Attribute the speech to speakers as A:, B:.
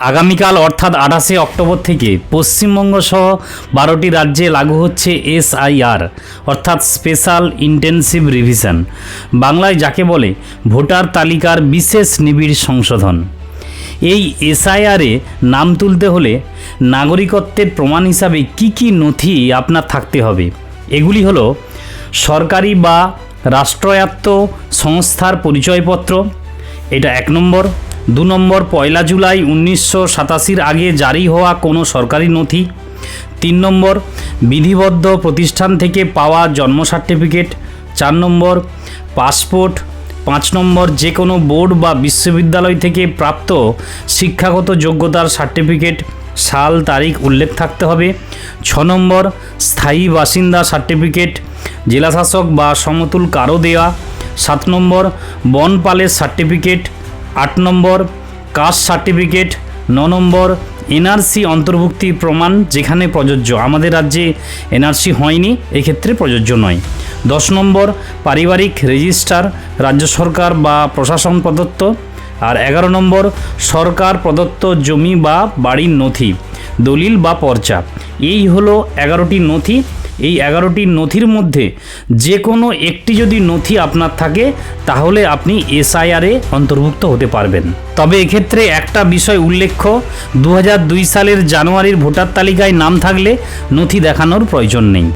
A: আগামীকাল অর্থাৎ আঠাশে অক্টোবর থেকে পশ্চিমবঙ্গ সহ বারোটি রাজ্যে লাগু হচ্ছে এসআইআর, অর্থাৎ স্পেশাল ইন্টেনসিভ রিভিশন। বাংলায় যাকে বলে ভোটার তালিকার বিশেষ নিবিড় সংশোধন। এই এসআইআরে নাম তুলতে হলে নাগরিকত্বের প্রমাণ হিসাবে কি কি নথি আপনার থাকতে হবে? এগুলি হলো সরকারি বা রাষ্ট্রায়ত্ত সংস্থার পরিচয়পত্র, এটা এক নম্বর। দু নম্বর পয়লা জুলাই উনিশশো সাতাশির আগে জারি হওয়া কোনো সরকারি নথি। তিন নম্বর, বিধিবদ্ধ প্রতিষ্ঠান থেকে পাওয়া জন্ম সার্টিফিকেট। চার নম্বর, পাসপোর্ট। পাঁচ নম্বর যে কোনো বোর্ড বা বিশ্ববিদ্যালয় থেকে প্রাপ্ত শিক্ষাগত যোগ্যতার সার্টিফিকেট। সাল, তারিখ উল্লেখ থাকতে হবে। ছ নম্বর, স্থায়ী বাসিন্দা সার্টিফিকেট। জেলাশাসক বা সমতুল কারও দেওয়া সাত নম্বর, বনপালের সার্টিফিকেট। আট নম্বর কাস্ট সার্টিফিকেট ন নম্বর এনআরসি অন্তর্ভুক্তি প্রমাণ যেখানে প্রযোজ্য। আমাদের রাজ্যে এনআরসি হয়নি, এক্ষেত্রে প্রযোজ্য নয়। দশ নম্বর, পারিবারিক রেজিস্টার রাজ্য সরকার বা প্রশাসন প্রদত্ত। আর এগারো নম্বর, সরকার প্রদত্ত জমি বা বাড়ির নথি, দলিল বা পর্চা। এই হলো এগারোটি নথি। এই এগারোটি নথির মধ্যে যে কোনো একটি যদি নথি আপনার থাকে, তাহলে আপনি এসআইআরে অন্তর্ভুক্ত হতে পারবেন। তবে এক্ষেত্রে একটা বিষয় উল্লেখ্য দু হাজার দুই সালের জানুয়ারির ভোটার তালিকায় নাম থাকলে নথি দেখানোর প্রয়োজন নেই।